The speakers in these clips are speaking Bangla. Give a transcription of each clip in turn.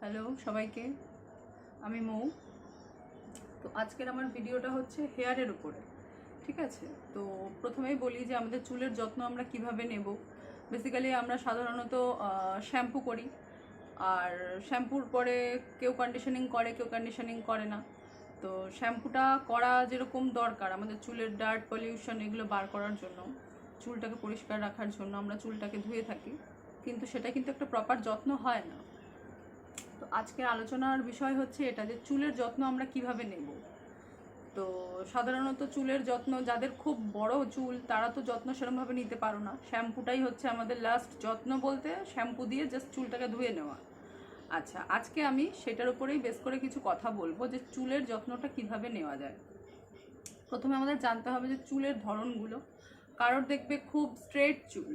হ্যালো, সবাইকে। আমি মৌ। তো আজকের আমার ভিডিওটা হচ্ছে হেয়ারের উপরে, ঠিক আছে? তো প্রথমেই বলি যে আমাদের চুলের যত্ন আমরা কীভাবে নেব। বেসিক্যালি আমরা সাধারণত শ্যাম্পু করি। আর শ্যাম্পুর পরে কেউ কন্ডিশনিং করে, কেউ কন্ডিশনিং করে না। তো শ্যাম্পুটা করা যেরকম দরকার আমাদের চুলের ডার্ট পলিউশন এগুলো বার করার জন্য, চুলটাকে পরিষ্কার রাখার জন্য আমরা চুলটাকে ধুয়ে থাকি। কিন্তু সেটা কিন্তু একটা প্রপার যত্ন হয় না। আজকের আলোচনার বিষয় হচ্ছে এটা যে চুলের যত্ন আমরা কীভাবে নেব। তো সাধারণত চুলের যত্ন, যাদের খুব বড় চুল, তারা তো যত্ন সেরকমভাবে নিতে পারো না। শ্যাম্পুটাই হচ্ছে আমাদের লাস্ট যত্ন বলতে শ্যাম্পু দিয়ে জাস্ট চুলটাকে ধুয়ে নেওয়া। আচ্ছা আজকে আমি সেটার উপরেই বেশ করে কিছু কথা বলব যে চুলের যত্নটা কীভাবে নেওয়া যায়। প্রথমে আমাদের জানতে হবে যে চুলের ধরনগুলো। কারোর দেখবে খুব স্ট্রেট চুল,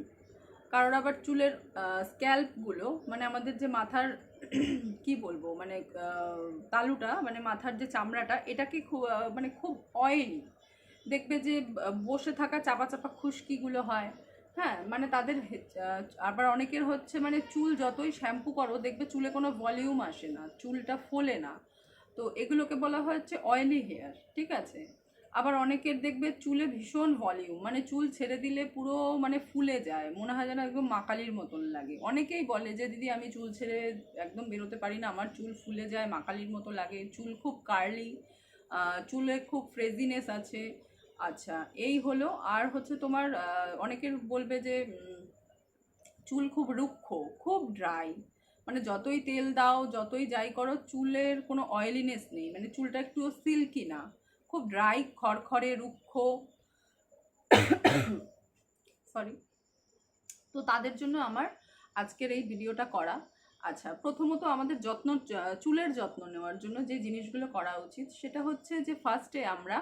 কারোর আবার চুলের স্ক্যাল্পগুলো মানে আমাদের যে মাথার কি বলব? মানে তালুটা মানে মাথার যে চামড়াটা, এটাকে খুব মানে খুব অয়েলি দেখবে যে বসে থাকা চাপা চাপা খুশকিগুলো হয়। হ্যাঁ মানে তাদের আবার অনেকের হচ্ছে মানে চুল যতই শ্যাম্পু করো, দেখবে চুলে কোনো ভলিউম আসে না, চুলটা ফোলে না। তো এগুলোকে বলা হচ্ছে অয়েলি হেয়ার ঠিক আছে? আবার অনেকের দেখবে চুলে ভীষণ ভলিউম মানে চুল ছেড়ে দিলে পুরো মানে ফুলে যায়, মনে হয় যেন একদম মাকালির মতন লাগে। অনেকেই বলে যে, দিদি, আমি চুল ছেড়ে একদম বেরোতে পারি না, আমার চুল ফুলে যায় মাকালির মতো লাগে। চুল খুব কার্লি চুলে খুব ফ্রেজিনেস আছে। আচ্ছা এই হলো। আর হচ্ছে তোমার অনেকের বলবে যে চুল খুব রুক্ষ, খুব ড্রাই মানে যতই তেল দাও, যতই যাই করো, চুলের কোনো অয়েলিনেস নেই। মানে চুলটা একটু সিল্কি না। খুব ড্রাই খড়খড়ে, রুক্ষ। সরি তো তাদের জন্য আমার আজকের এই ভিডিওটা করা। আচ্ছা প্রথমত আমাদের যত্ন, চুলের যত্ন নেওয়ার জন্য যে জিনিসগুলো করা উচিত, সেটা হচ্ছে যে ফার্স্টে আমরা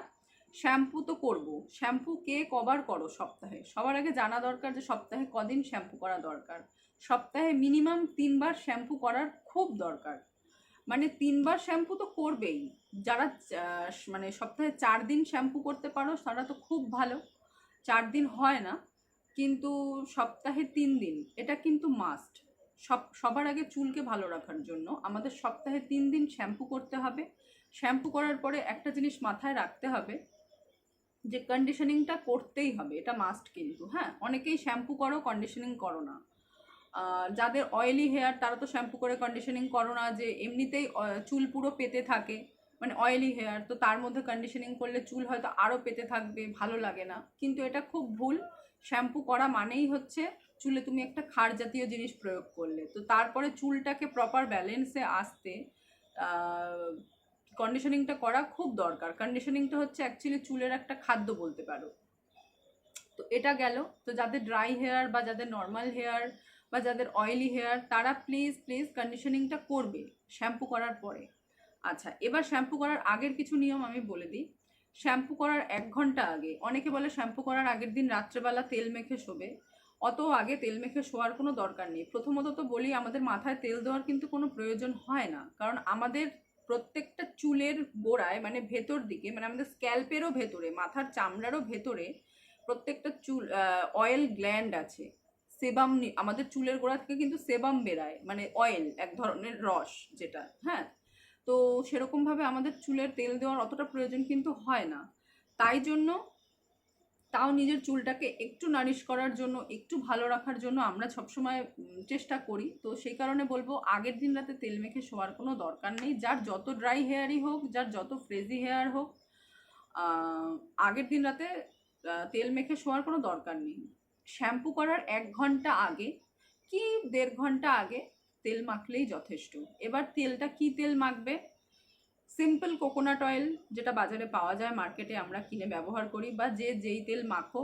শ্যাম্পু তো করব। শ্যাম্পু কে কবার করো সপ্তাহে। সবার আগে জানা দরকার যে সপ্তাহে কদিন শ্যাম্পু করা দরকার। সপ্তাহে মিনিমাম তিনবার শ্যাম্পু করার খুব দরকার। মানে তিনবার শ্যাম্পু তো করবেই। যারা মানে সপ্তাহে চার দিন শ্যাম্পু করতে পারো, তারা তো খুব ভালো। চার দিন হয় না, কিন্তু সপ্তাহে তিন দিন, এটা কিন্তু মাস্ট সব, সবার আগে চুলকে ভালো রাখার জন্য আমাদের সপ্তাহে তিন দিন শ্যাম্পু করতে হবে। শ্যাম্পু করার পরে একটা জিনিস মাথায় রাখতে হবে, যে কন্ডিশনিংটা করতেই হবে, এটা মাস্ট কিন্তু হ্যাঁ? অনেকেই শ্যাম্পু করো কন্ডিশনিং করো না। যাদের অয়েলি হেয়ার তারা তো শ্যাম্পু করে কন্ডিশনিং করো না যে এমনিতেই চুল পুরো পেতে থাকে। মানে অয়েলি হেয়ার তো তার মধ্যে কন্ডিশনিং করলে চুল হয়তো আরও পেতে থাকবে, ভালো লাগে না। কিন্তু এটা খুব ভুল। শ্যাম্পু করা মানেই হচ্ছে, চুলে তুমি একটা ক্ষার জাতীয় জিনিস প্রয়োগ করলে। তো তারপরে চুলটাকে প্রপার ব্যালেন্সে আসতে কন্ডিশনিংটা করা খুব দরকার। কন্ডিশনিংটা হচ্ছে অ্যাকচুয়ালি চুলের একটা খাদ্য বলতে পারো। তো এটা গেল। তো যাদের ড্রাই হেয়ার বা যাদের নর্মাল হেয়ার বা যাদের অয়েলি হেয়ার তারা প্লিজ প্লিজ কন্ডিশনিংটা করবে শ্যাম্পু করার পরে। আচ্ছা এবার শ্যাম্পু করার আগের কিছু নিয়ম আমি বলে দিই। শ্যাম্পু করার এক ঘণ্টা আগে, অনেকে বলে শ্যাম্পু করার আগের দিন রাত্রেবেলা তেল মেখে শোবে। অত আগে তেল মেখে শোয়ার কোনো দরকার নেই। প্রথমত তো বলি, আমাদের মাথায় তেল দেওয়ার কিন্তু কোনো প্রয়োজন হয় না। কারণ আমাদের প্রত্যেকটা চুলের গোড়ায় মানে ভেতর দিকে মানে আমাদের স্ক্যাল্পেরও ভেতরে, মাথার চামড়ারও ভেতরে প্রত্যেকটা চুল অয়েল গ্ল্যান্ড আছে। সেবাম আমাদের চুলের গোড়া থেকে কিন্তু সেবাম বেরায় মানে অয়েল এক ধরনের রস যেটা হ্যাঁ? তো সেরকমভাবে আমাদের চুলের তেল দেওয়ার অতটা প্রয়োজন কিন্তু হয় না। তাই জন্য তাও নিজের চুলটাকে একটু নারিশ করার জন্য, একটু ভালো রাখার জন্য আমরা সবসময় চেষ্টা করি। তো সেই কারণে বলব, আগের দিন রাতে তেল মেখে শোয়ার কোনো দরকার নেই। যার যত ড্রাই হেয়ারই হোক, যার যত ফ্রেজি হেয়ার হোক আগের দিন রাতে তেল মেখে শোয়ার কোনো দরকার নেই। শ্যাম্পু করার এক ঘণ্টা আগে কি দেড় ঘণ্টা আগে তেল মাখলেই যথেষ্ট। এবার তেলটা কি তেল মাখবে? সিম্পল কোকোনাট অয়েল যেটা বাজারে পাওয়া যায় মার্কেটে আমরা কিনে ব্যবহার করি বা যে যেই তেল মাখো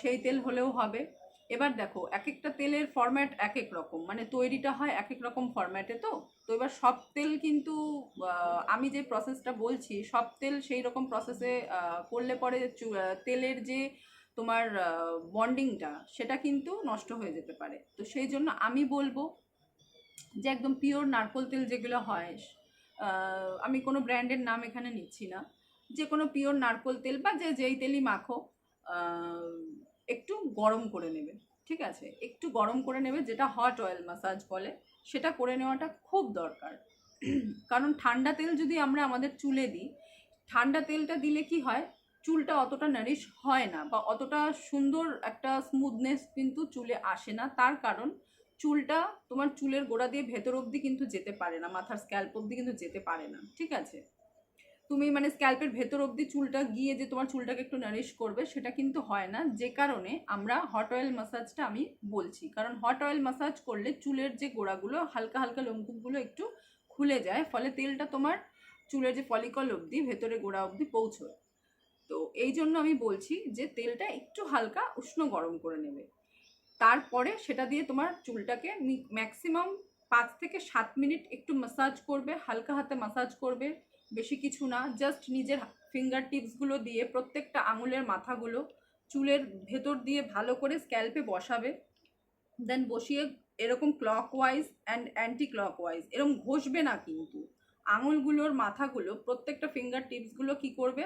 সেই তেল হলেও হবে। এবার দেখো এক একটা তেলের ফরম্যাট এক এক রকম। মানে তৈরিটা হয় এক এক রকম ফরম্যাটে তো? তো এবার সব তেল কিন্তু আমি যে প্রসেসটা বলছি, সব তেল সেই রকম প্রসেসে করলে পরে তেলের যে তোমার বন্ডিংটা সেটা কিন্তু নষ্ট হয়ে যেতে পারে। তো সেই জন্য আমি বলব যে একদম পিওর নারকোল তেল যেগুলো হয় আমি কোনো ব্র্যান্ডের নাম এখানে নিচ্ছি না। যে কোনো পিওর নারকোল তেল বা যে যেই তেলই মাখো একটু গরম করে নেবে, ঠিক আছে? একটু গরম করে নেবে, যেটা হট অয়েল ম্যাসাজ বলে, সেটা করে নেওয়াটা খুব দরকার। কারণ ঠান্ডা তেল যদি আমরা আমাদের চুলে দিই, ঠান্ডা তেলটা দিলে কি হয় চুলটা অতটা নারিশ হয় না বা অতটা সুন্দর একটা স্মুথনেস কিন্তু চুলে আসে না। তার কারণ চুলটা তোমার চুলের গোড়া দিয়ে ভেতর অবধি কিন্তু যেতে পারে না, মাথার স্ক্যাল্প অবধি কিন্তু যেতে পারে না, ঠিক আছে? তুমি মানে স্ক্যাল্পের ভেতর অবধি চুলটা গিয়ে যে তোমার চুলটাকে একটু নারিশ করবে সেটা কিন্তু হয় না। যে কারণে আমরা হট অয়েল ম্যাসাজটা আমি বলছি। কারণ হট অয়েল ম্যাসাজ করলে চুলের যে গোড়াগুলো হালকা হালকা লোমকূপগুলো একটু খুলে যায়, ফলে তেলটা তোমার চুলের যে ফলিকল অবধি ভেতরে গোড়া অবধি পৌঁছয়। তো এই জন্য আমি বলছি যে তেলটা একটু হালকা উষ্ণ গরম করে নেবে। তারপরে সেটা দিয়ে তোমার চুলটাকে ম্যাক্সিমাম পাঁচ থেকে সাত মিনিট একটু মাসাজ করবে, হালকা হাতে মাসাজ করবে, বেশি কিছু না জাস্ট নিজের ফিঙ্গার টিপসগুলো দিয়ে প্রত্যেকটা আঙুলের মাথাগুলো চুলের ভেতর দিয়ে ভালো করে স্ক্যাল্পে বসাবে দেন বসিয়ে এরকম ক্লকওয়াইজ অ্যান্ড অ্যান্টি ক্লকওয়াইজ এরকম ঘষবে না কিন্তু। আঙুলগুলোর মাথাগুলো প্রত্যেকটা ফিঙ্গার টিপসগুলো কি করবে?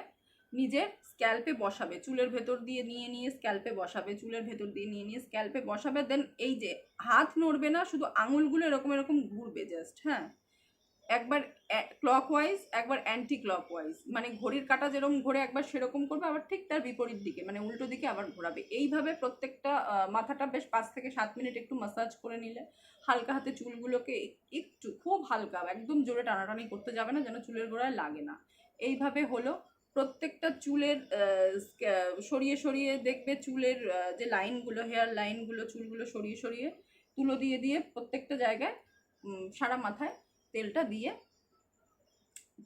নিজের স্ক্যাল্পে বসাবে, চুলের ভেতর দিয়ে নিয়ে নিয়ে স্ক্যাল্পে বসাবে, চুলের ভেতর দিয়ে নিয়ে নিয়ে স্ক্যাল্পে বসাবে দেন এই যে হাত নড়বে না, শুধু আঙুলগুলো এরকম এরকম ঘুরবে জাস্ট হ্যাঁ? একবার ক্লকওয়াইজ একবার অ্যান্টি ক্লক ওয়াইজ মানে ঘড়ির কাঁটা যেরকম ঘোরে একবার সেরকম করবে, আবার ঠিক তার বিপরীত দিকে মানে উল্টো দিকে আবার ঘোরাবে। এইভাবে প্রত্যেকটা মাথাটা বেশ পাঁচ থেকে সাত মিনিট একটু মাসাজ করে নিলে হালকা হাতে চুলগুলোকে একটু, খুব হালকা, একদম জোরে টানাটানি করতে যাবে না, যেন চুলের গোড়ায় লাগে না। এইভাবে হলো প্রত্যেকটা চুলের সরিয়ে সরিয়ে দেখবে চুলের যে লাইনগুলো, হেয়ার লাইনগুলো, চুলগুলো সরিয়ে সরিয়ে তুলো দিয়ে দিয়ে প্রত্যেকটা জায়গায় সারা মাথায় তেলটা দিয়ে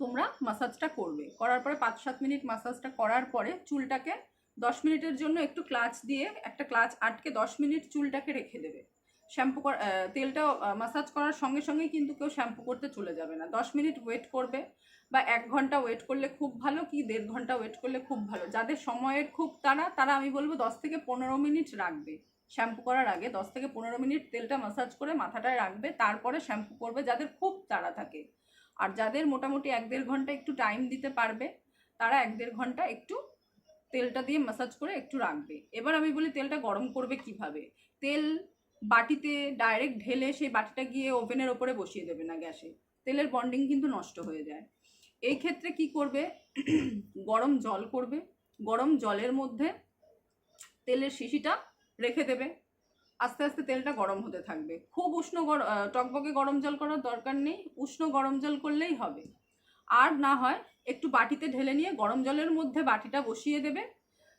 তোমরা মাসাজটা করবে। করার পরে পাঁচ সাত মিনিট মাসাজটা করার পরে চুলটাকে দশ মিনিটের জন্য একটু ক্লাচ দিয়ে, একটা ক্লাচ আটকে দশ মিনিট চুলটাকে রেখে দেবে। শ্যাম্পু তেলটা মাসাজ করার সঙ্গে সঙ্গেই কিন্তু কেউ শ্যাম্পু করতে চলে যাবে না। দশ মিনিট ওয়েট করবে বা এক ঘণ্টা ওয়েট করলে খুব ভালো কি দেড় ঘণ্টা ওয়েট করলে খুব ভালো। যাদের সময়ের খুব তাড়া, তারা আমি বলব দশ থেকে পনেরো মিনিট রাখবে। শ্যাম্পু করার আগে দশ থেকে পনেরো মিনিট তেলটা মাসাজ করে মাথাটায় রাখবে, তারপরে শ্যাম্পু করবে যাদের খুব তাড়া থাকে। আর যাদের মোটামুটি এক দেড় ঘণ্টা একটু টাইম দিতে পারবে, তারা এক দেড় ঘণ্টা একটু তেলটা দিয়ে মাসাজ করে একটু রাখবে। এবার আমি বলি তেলটা গরম করবে কীভাবে? তেল বাটিতে ডাইরেক্ট ঢেলে সেই বাটিটা গিয়ে ওভেনের ওপরে বসিয়ে দেবে না গ্যাসে। তেলের বন্ডিং কিন্তু নষ্ট হয়ে যায়। এই ক্ষেত্রে কি করবে? গরম জল করবে। গরম জলের মধ্যে তেলের শিশিটা রেখে দেবে। আস্তে আস্তে তেলটা গরম হতে থাকবে। খুব উষ্ণ টকবকে গরম জল করার দরকার নেই। উষ্ণ গরম জল করলেই হবে। আর না হয় একটু বাটিতে ঢেলে নিয়ে গরম জলের মধ্যে বাটিটা বসিয়ে দেবে।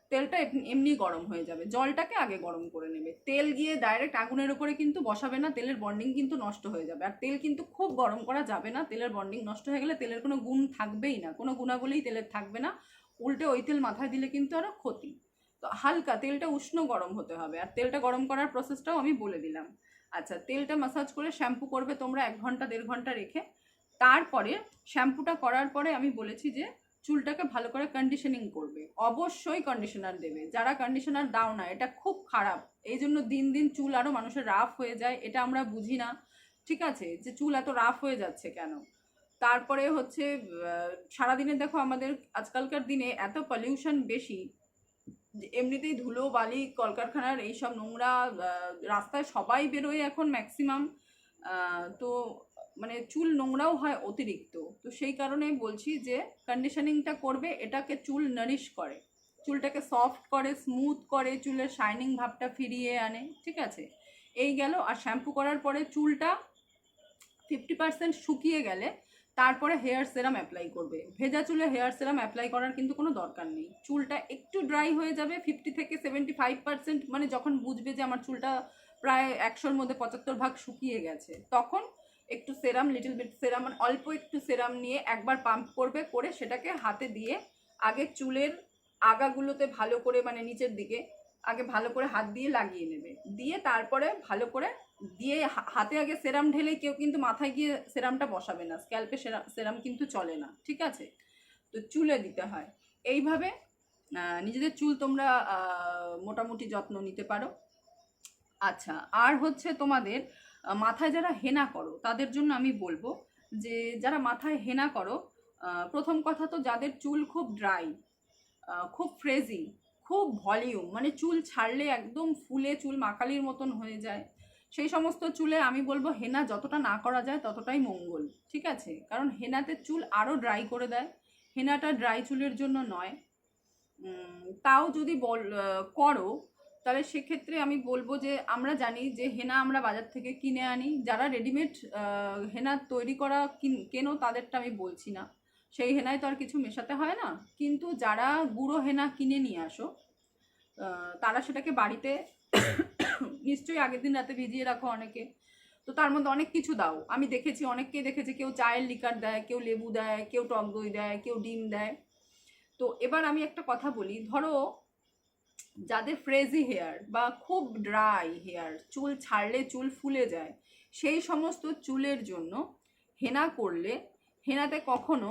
তেলটা এমনি- গরম হয়ে যাবে। জলটাকে আগে গরম করে নেবে। তেল গিয়ে ডাইরেক্ট আগুনের উপরে কিন্তু বসাবে না, তেলের বন্ডিং কিন্তু নষ্ট হয়ে যাবে। আর তেল কিন্তু খুব গরম করা যাবে না, তেলের বন্ডিং নষ্ট হয়ে গেলে তেলের কোনো গুণ থাকবেই না। কোনো গুণাবলীই তেলের থাকবে না। উল্টে ওই তেল মাথায় দিলে কিন্তু আরও ক্ষতি। তো হালকা, তেলটা উষ্ণ গরম হতে হবে। আর তেলটা গরম করার প্রসেসটাও আমি বলে দিলাম। আচ্ছা তেলটা মাসাজ করে শ্যাম্পু করবে তোমরা এক ঘণ্টা, দেড় ঘণ্টা রেখে। তারপরে শ্যাম্পুটা করার পরে আমি বলেছি যে চুলটাকে ভালো করে কন্ডিশনিং করবে। অবশ্যই কন্ডিশনার দেবে। যারা কন্ডিশনার দাও না, এটা খুব খারাপ। এই জন্য দিন দিন চুল আরও মানুষের রাফ হয়ে যায়, এটা আমরা বুঝি না। ঠিক আছে? যে চুল এত রাফ হয়ে যাচ্ছে কেন? তারপরে হচ্ছে সারাদিনে দেখো আমাদের আজকালকার দিনে এত পলিউশন বেশি এমনিতেই ধুলো, বালি, কলকারখানার এইসব নোংরা রাস্তায় সবাই বেরোয় এখন ম্যাক্সিমাম তো মানে চুল নোংরাও হয় অতিরিক্ত। তো সেই কারণে বলছি যে কন্ডিশনিংটা করবে, এটাকে চুল নারিশ করে। চুলটাকে সফট করে স্মুথ করে, চুলের শাইনিং ভাবটা ফিরিয়ে আনে, ঠিক আছে? এই গেল, আর শ্যাম্পু করার পরে চুলটা ফিফটি পার্সেন্ট শুকিয়ে গেলে তারপরে হেয়ার সেরাম অ্যাপ্লাই করবে। ভেজা চুলে হেয়ার সেরাম অ্যাপ্লাই করার কিন্তু কোনো দরকার নেই। চুলটা একটু ড্রাই হয়ে যাবে ফিফটি থেকে সেভেন্টি ফাইভ পার্সেন্ট মানে যখন বুঝবে যে আমার চুলটা প্রায় একশোর মধ্যে পঁচাত্তর ভাগ শুকিয়ে গেছে, তখন একটু সেরাম লিটল বিট সেরাম মানে অল্প একটু সেরাম নিয়ে একবার পাম্প করবে, করে সেটাকে হাতে দিয়ে আগে চুলের আগাগুলোতে ভালো করে মানে নিচের দিকে আগে ভালো করে হাত দিয়ে লাগিয়ে নেবে। দিয়ে তারপরে ভালো করে দিয়ে হাতে আগে সেরাম ঢেলে কেউ কিন্তু মাথায় গিয়ে সেরামটা বসাবে না। স্ক্যাল্পে সেরাম সেরাম কিন্তু চলে না, ঠিক আছে? তো চুলে দিতে হয়। এইভাবে নিজেদের চুল তোমরা মোটামুটি যত্ন নিতে পারো। আচ্ছা আর হচ্ছে তোমাদের মাথায় যারা হেনা করো, তাদের জন্য আমি বলব যে, যারা মাথায় হেনা করো প্রথম কথা তো যাদের চুল খুব ড্রাই খুব ফ্রেজি খুব ভলিউম মানে চুল ছাড়লে একদম ফুলে চুল মাকালির মতন হয়ে যায়। সেই সমস্ত চুলে আমি বলব হেনা যতটা না করা যায় ততটাই মঙ্গল, ঠিক আছে? কারণ হেনাতে চুল আরও ড্রাই করে দেয়। হেনাটা ড্রাই চুলের জন্য নয়। তাও যদি বল করো তাহলে সেক্ষেত্রে আমি বলব যে আমরা জানি যে হেনা আমরা বাজার থেকে কিনে আনি। যারা রেডিমেড হেনা তৈরি করা কিন- তাদেরটা আমি বলছি না। সেই হেনায় তো আর কিছু মেশাতে হয় না। কিন্তু যারা গুঁড়ো হেনা কিনে নিয়ে আসো তারা সেটাকে বাড়িতে নিশ্চয়ই আগের দিন রাতে ভিজিয়ে রাখো অনেকে। তো তার মধ্যে অনেক কিছু দাও। আমি দেখেছি, অনেককেই দেখেছি, কেউ চায়ের লিকার দেয়, কেউ লেবু দেয়, কেউ টক দই দেয়, কেউ ডিম দেয়। তো এবার আমি একটা কথা বলি, ধরো যাদের ফ্রেজি হেয়ার বা খুব ড্রাই হেয়ার চুল ছাড়লে চুল ফুলে যায়, সেই সমস্ত চুলের জন্য হেনা করলে, হেনাতে কখনো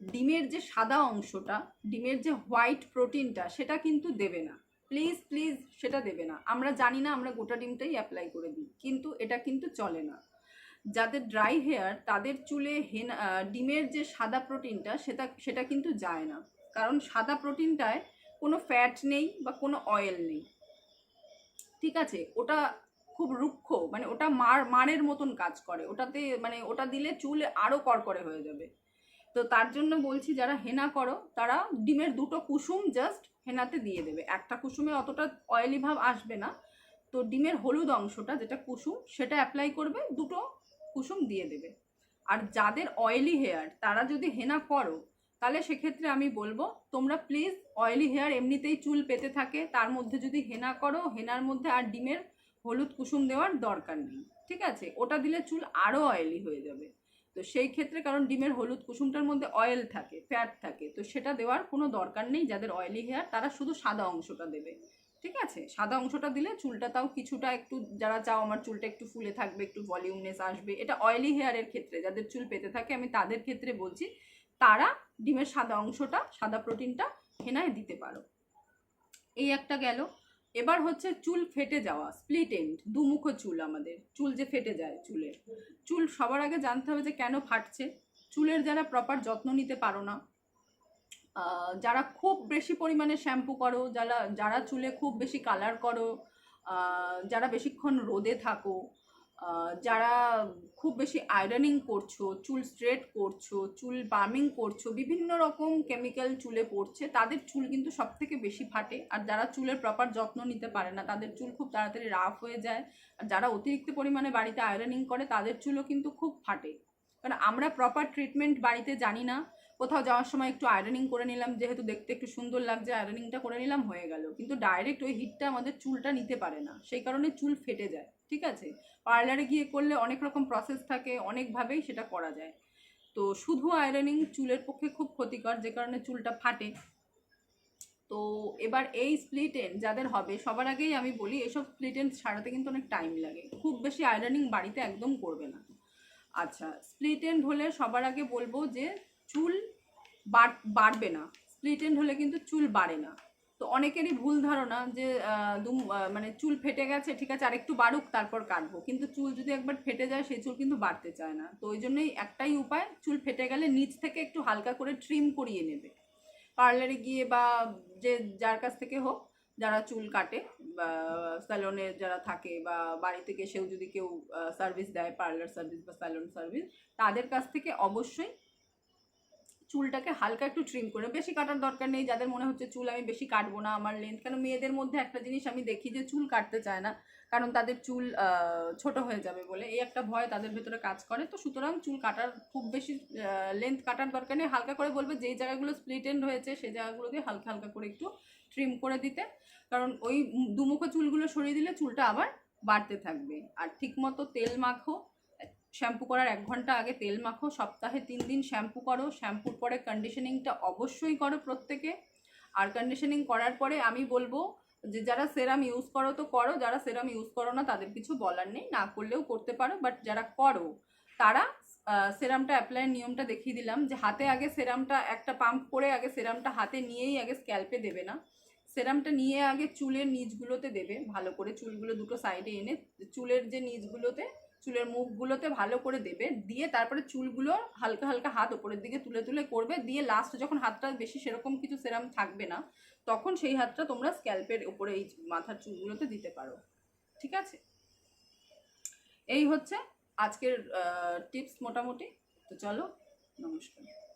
ডিমের যে সাদা অংশটা, ডিমের যে হোয়াইট প্রোটিনটা সেটা কিন্তু দেবে না। প্লিজ প্লিজ সেটা দেবে না। আমরা জানি না আমরা গোটা ডিমটাই অ্যাপ্লাই করে দিই, কিন্তু এটা কিন্তু চলে না। যাদের ড্রাই হেয়ার তাদের চুলে হেনা ডিমের যে সাদা প্রোটিনটা সেটা সেটা কিন্তু যায় না। কারণ সাদা প্রোটিনটায় কোনো ফ্যাট নেই বা কোনো অয়েল নেই। ঠিক আছে? ওটা খুব রুক্ষ মানে ওটা মার মারের মতন কাজ করে। ওটাতে মানে ওটা দিলে চুল আরও করকরে হয়ে যাবে। তো তার জন্য বলছি, যারা হেনা করো, তারা ডিমের দুটো কুসুম জাস্ট হেনাতে দিয়ে দেবে। একটা কুসুমে অতটা অয়েলি ভাব আসবে না। তো ডিমের হলুদ অংশটা, যেটা কুসুম, সেটা অ্যাপ্লাই করবে, দুটো কুসুম দিয়ে দেবে। আর যাদের অয়েলি হেয়ার তারা যদি হেনা করো তাহলে সেক্ষেত্রে আমি বলব, তোমরা প্লিজ অয়েলি হেয়ার এমনিতেই চুল পেতে থাকে, তার মধ্যে যদি হেনা করো, হেনার মধ্যে আর ডিমের হলুদ কুসুম দেওয়ার দরকার নেই, ঠিক আছে? ওটা দিলে চুল আরও অয়েলি হয়ে যাবে। তো সেই ক্ষেত্রে কারণ ডিমের হলুদ কুসুমটার মধ্যে অয়েল থাকে ফ্যাট থাকে, তো সেটা দেওয়ার কোনো দরকার নেই যাদের অয়েলি হেয়ার তারা শুধু সাদা অংশটা দেবে, ঠিক আছে? সাদা অংশটা দিলে চুলটা তাও কিছুটা একটু, যারা চাও আমার চুলটা একটু ফুলে থাকবে, একটু ভলিউমনেস আসবে, এটা অয়েলি হেয়ারের ক্ষেত্রে, যাদের চুল পেতে থাকে, আমি তাদের ক্ষেত্রে বলছি তারা ডিমের সাদা অংশটা, সাদা প্রোটিনটা হেনায় দিতে পারো। এই একটা গেল। এবার হচ্ছে চুল ফেটে যাওয়া স্প্লিট এন্ড দুমুখ চুল আমাদের। চুল যে ফেটে যায় চুলের। চুল সবার আগে জানতে হবে যে কেন ফাটছে। চুলের যারা প্রপার যত্ন নিতে পারো না যারা খুব বেশি পরিমাণে শ্যাম্পু করো, যারা যারা চুলে খুব বেশি কালার করো যারা বেশিক্ষণ রোদে থাকো যারা খুব বেশি আয়রনিং করছ, চুল স্ট্রেট করছ, চুল বার্মিং করছ, বিভিন্ন রকম কেমিক্যাল চুলে পড়ছে, তাদের চুল কিন্তু সব থেকে বেশি ফাটে। আর যারা চুলের প্রপার যত্ন নিতে পারে না, তাদের চুল খুব তাড়াতাড়ি রাফ হয়ে যায়। আর যারা অতিরিক্ত পরিমাণে বাড়িতে আয়রনিং করে, তাদের চুলও কিন্তু খুব ফাটে। কারণ আমরা প্রপার ট্রিটমেন্ট বাড়িতে জানি না, কোথাও যাওয়ার সময় একটু আয়রনিং করে নিলাম, যেহেতু দেখতে একটু সুন্দর লাগছে আয়রনিংটা করে নিলাম, হয়ে গেল। কিন্তু ডাইরেক্ট ওই হিটটা আমাদের চুলটা নিতে পারে না, সেই কারণে চুল ফেটে যায়। ঠিক আছে? পার্লারে গিয়ে করলে অনেক রকম প্রসেস থাকে, অনেকভাবেই সেটা করা যায়। তো শুধু আয়রনিং চুলের পক্ষে খুব ক্ষতিকর, যে কারণে চুলটা ফাটে। তো এবার এই স্প্লিট যাদের হবে, সবার আগেই আমি বলি, এসব স্প্লিট এন্ড ছাড়াতে কিন্তু অনেক টাইম লাগে। খুব বেশি আয়রনিং বাড়িতে একদম করবে না। আচ্ছা স্প্লিট এন্ড হলে সবার আগে বলব যে চুল বাড়বে না। স্প্লিট এন্ড হলে কিন্তু চুল বাড়ে না। তো অনেকেরই ভুল ধারণা যে মানে চুল ফেটে গেছে, ঠিক আছে, আরেকটু বাড়ুক, তারপর কাটবো। কিন্তু চুল যদি একবার ফেটে যায়, সেই চুল কিন্তু বাড়তে চায় না। তো ওই জন্যই একটাই উপায়, চুল ফেটে গেলে নিচ থেকে একটু হালকা করে ট্রিম করিয়ে নেবে। পার্লারে গিয়ে বা যে যার কাছ থেকে হোক, যারা চুল কাটে, বা স্যালনে যারা থাকে, বা বাড়ি থেকে সেও যদি কেউ সার্ভিস দেয় পার্লার সার্ভিস বা স্যালন সার্ভিস তাদের কাছ থেকে অবশ্যই চুলটাকে হালকা একটু ট্রিম করে বেশি কাটার দরকার নেই, যাদের মনে হচ্ছে চুল আমি বেশি কাটবো না আমার লেন্থ কেন মেয়েদের মধ্যে একটা জিনিস আমি দেখি যে চুল কাটতে চায় না, কারণ তাদের চুল ছোট হয়ে যাবে বলে। এই একটা ভয় তাদের ভেতরে কাজ করে। তো সুতরাং চুল কাটার খুব বেশি লেন্থ কাটার দরকার নেই। হালকা করে বলবে যেই জায়গাগুলো স্প্লিট এন্ড হয়েছে সেই জায়গাগুলো দিয়ে হালকা হালকা করে একটু ট্রিম করে দিতে। কারণ ওই দুমুখো চুলগুলো সরিয়ে দিলে চুলটা আবার বাড়তে থাকবে। আর ঠিকমতো তেল মাখো শ্যাম্পু করার এক ঘণ্টা আগে তেল মাখো, সপ্তাহে তিন দিন শ্যাম্পু করো। শ্যাম্পুর পরে কন্ডিশনিংটা অবশ্যই করো প্রত্যেকে। আর কন্ডিশনিং করার পরে আমি বলব যে, যারা সেরাম ইউজ করো তো করো, যারা সেরাম ইউজ করো না তাদের কিছু বলার নেই। না করলেও করতে পারো বাট যারা করো, তারা সেরামটা অ্যাপ্লাইয়ের নিয়মটা দেখিয়ে দিলাম যে, হাতে আগে সেরামটা একটা পাম্প করে আগে সেরামটা হাতে নিয়েই আগে স্ক্যাল্পে দেবে না। সেরামটা নিয়ে আগে চুলের নিচগুলোতে দেবে, ভালো করে চুলগুলো দুটো সাইডে এনে, চুলের যে নিচগুলোতে চুলের মুখগুলোতে ভালো করে দেবে, দিয়ে তারপরে চুলগুলো হালকা হালকা হাত ওপরের দিকে তুলে তুলে করবে, দিয়ে লাস্ট যখন হাতটা বেশি সেরকম কিছু সেরাম থাকবে না, তখন সেই হাতটা তোমরা স্ক্যাল্পের ওপরে এই মাথার চুলগুলোতে দিতে পারো। ঠিক আছে? এই হচ্ছে আজকের টিপস মোটামুটি। তো চলো, নমস্কার।